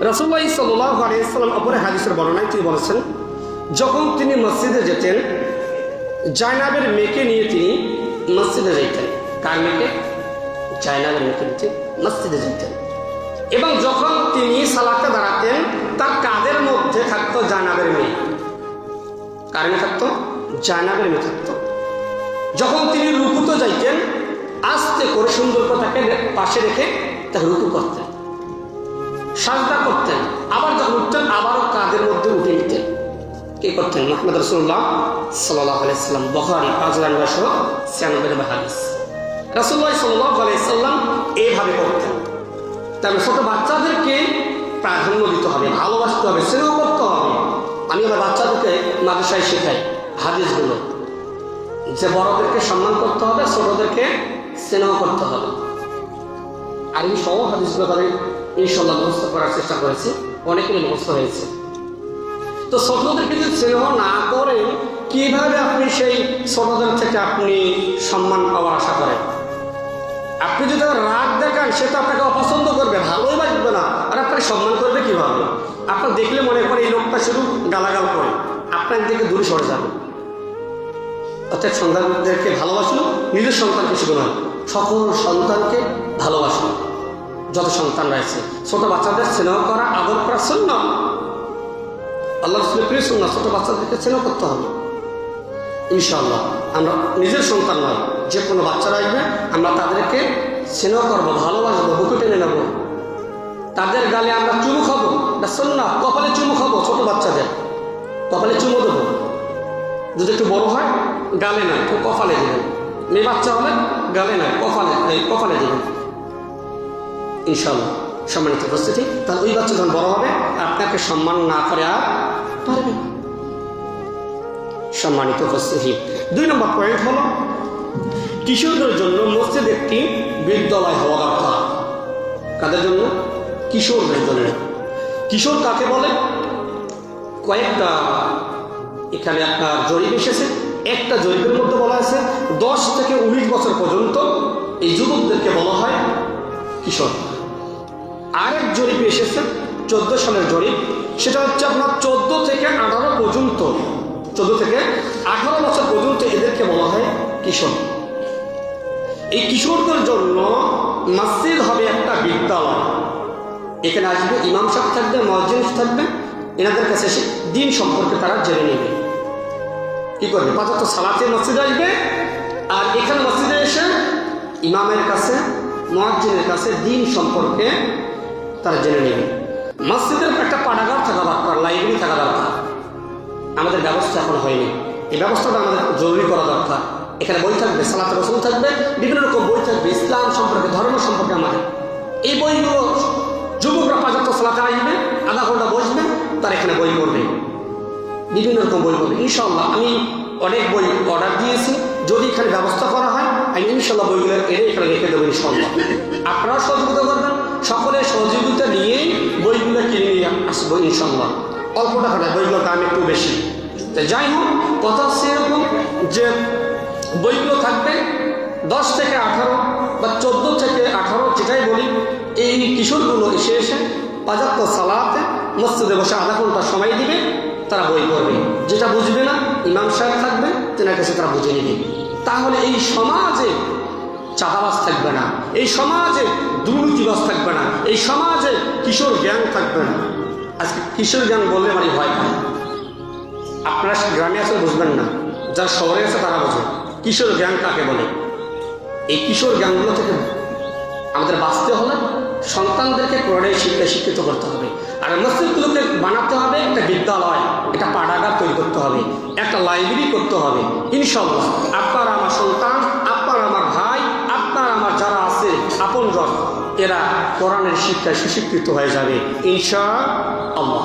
রসুল্লাহ সাল্লাহ আলিয়াল্লাম অপরে হাদিসের বর্ণনায় তিনি বলেছেন, যখন তিনি মসজিদে যেতেন, জায়নাবের মেয়েকে নিয়ে তিনি মসজিদে যেতেন কার মেয়েকে? জায়নাবের মেয়েকে নিয়ে মসজিদে যেতেন এবং যখন তিনি সালাতে দাঁড়াতেন, তার কাদের মধ্যে থাকতো জায়নাবের মেয়ে। কার মেয়ে থাকতো? জায়নাবের মেয়ে থাকতো। যখন তিনি রুকুতে যাইতেন, আস্তে করে সুন্দর করে তাকে পাশে রেখে তাকে রুকু করতেন। সাজদা করতেন, আবার যখন উঠতেন, আবারও কাদের মধ্যে উঠে নিতেন। কে করতেন? মোহাম্মদ রসুল্লাহ সাল্লাহ আলাইসাল্লাম বহারি পাঁচ রান্না সহ ছিয়ানব্বই রসুল্লাহ সাল্লাহ আলাইসাল্লাম এইভাবে করতেন। তাহলে ছোট বাচ্চাদেরকে প্রাধান্য দিতে হবে, ভালোবাসতে হবে, স্নেহ করতে হবে। আমি আমার বাচ্চাদেরকে মাদ্রাসায় শেখাই, হাদিসগুলো। যে বড়দেরকে সম্মান করতে হবে, ছোটদেরকে স্নেহ করতে হবে। আর এই সহ হাদিসগুলো তাদের ইনশাল্লাহ মুখস্থ করার চেষ্টা করেছি। অনেকেরই মুখস্থ হয়েছে। তো ছোটদেরকে যদি স্নেহ না করেন কীভাবে আপনি সেই ছোটদের থেকে আপনি সম্মান পাওয়ার আশা করেন? আপনি যদি রাগ দেখান, সে তো আপনাকে অপছন্দ করবে, ভালোই বাসবে না। আর আপনাকে সম্মান করবে কীভাবে? আপনার দেখলে মনে করে এই লোকটা শুধু গালাগাল করে। আপনার দিকে দূরে সরে যাবে। অর্থাৎ সন্তানদেরকে ভালোবাসুন নিজের সন্তানকে শুধু নয়, সকল সন্তানকে ভালোবাসুন যত সন্তান রয়েছে। ছোট বাচ্চাদের স্নেহ করা আদর করা শূন্য। আল্লাহ প্রিয় শূন্য ছোট বাচ্চাদেরকে স্নেহ করতে হবে। ইনশাল্লাহ আমরা নিজের সন্তান নয়, যে কোনো বাচ্চারা আসবে আমরা তাদেরকে স্নেহ করব, ভালোবাসবো, বুকে টেনে নেব। তাদের গালে আমরা চুমু খাব, এটা শূন্য কপালে চুমু খাব ছোট বাচ্চাদের। কপালে চুমু দেবো। যদি একটু বড় হয়, গালে তো কপালে দেবেন। মেয়ে বাচ্চা হলে গালে নয়, কপালে কপালে দেবেন। ইনশাল্লাহ সম্মানিত উপস্থিতি। তাহলে ওই বাচ্চা যখন বড় হবে, আপনাকে সম্মান না করে আর পারবে সম্মানিত উপস্থিতি। দুই নম্বর পয়েন্ট হলো, কিশোরদের জন্য মসজিদ একটি বিদ্যালয় হওয়া দরকার। কাদের জন্য? কিশোরদের জন্য। কিশোর কাকে বলে? কয়েকটা এখানে আপনার জরিপ এসেছে। একটা জরিপের মধ্যে বলা আছে, দশ থেকে উনিশ বছর পর্যন্ত এই যুবকদেরকে বলা হয় কিশোর। আরেক জরিপ এসেছে, চোদ্দ সালের জরিপ। সেটা হচ্ছে আপনার চোদ্দ থেকে আঠারো পর্যন্ত, চোদ্দ থেকে আঠারো বছর পর্যন্ত এদেরকে বলা হয় কিশোর। এই কিশোরদের জন্য মসজিদ হবে একটা বিদ্যালয়। এখানে আসবে ইমাম সাহেব থাকবে মসজিদ থাকবে, এনাদের কাছে এসে দিন সম্পর্কে তারা জেনে নেবে। কি করবে? পাঁচত সালাতে মসজিদে আসবে, আর এখানে মসজিদে এসে ইমামের কাছে মসজিদের কাছে দিন সম্পর্কে তারা জেনে নেবে। মসজিদের একটা পাঠাগার থাকা দরকার, লাইব্রেরি থাকা দরকার। আমাদের ব্যবস্থা এখন হয়নি। এই ব্যবস্থাটা আমাদের জরুরি করা দরকার। এখানে বই থাকবে, সালাত রসুল থাকবে, বিভিন্ন রকম বই থাকবে, ইসলাম সম্পর্কে, ধর্ম সম্পর্কে আমাদের। এই বইগুলো যুবকরা পাঁচাত্তর সালাতে আসবে আধা ঘণ্টা বসবে, তার এখানে বই পড়বে। বিভিন্ন রকম বই পড়বে। ইনশাল্লাহ আমি অনেক বই অর্ডার দিয়েছি। যদি এখানে ব্যবস্থা করা হয়, আমি ইনশাল্লাহ বইগুলো এনে এখানে রেখে দেবো ইনশাল্লাহ আপনারাও সহযোগিতা করবেন। সকলের সহযোগিতা নিয়েই বইগুলো কিনে নিয়ে আসব ইনশাল্লাহ অল্প টাকা বইগুলোর দাম একটু বেশি। তো যাই হোক, কথা হচ্ছে এরকম যে বইগুলো থাকবে দশ থেকে আঠারো বা চোদ্দ থেকে আঠারো, যেটাই বলি, এই কিশোরগুলো এসে এসে পাঁচাত্তর সালাতে মসজিদে বসে আধা ঘণ্টা সময় দিবে, তারা বই পড়বে। যেটা বুঝবে না, ইমাম সাহেব থাকবে, তেনার কাছে তারা বুঝে নেবে। তাহলে এই সমাজে চাঁদাবাজ থাকবে না। এই সমাজে দুর্নীতিবাজ থাকবে না। এই সমাজে কিশোর জ্ঞান থাকবে না। আজকে কিশোর জ্ঞান বললে মানে ভয় পায় আপনারা গ্রামে আছে বুঝবেন না। যারা শহরে আছে, তারা বোঝে। কিশোর জ্ঞান কাকে বলে? এই কিশোর জ্ঞানগুলো থেকে আমাদের বাঁচতে হলে সন্তানদেরকে কোরআনের শিক্ষায় শিক্ষিত করতে হবে। আর মসজিদগুলোকে বানাতে হবে একটা বিদ্যালয়, একটা পাঠাগার তৈরি করতে হবে, একটা লাইব্রেরি করতে হবে। ইনশাল্লাহ আপনার আমার সন্তান এরা কোরআনের শিক্ষায় সুশিক্ষিত হয়ে যাবে ইনশা আল্লাহ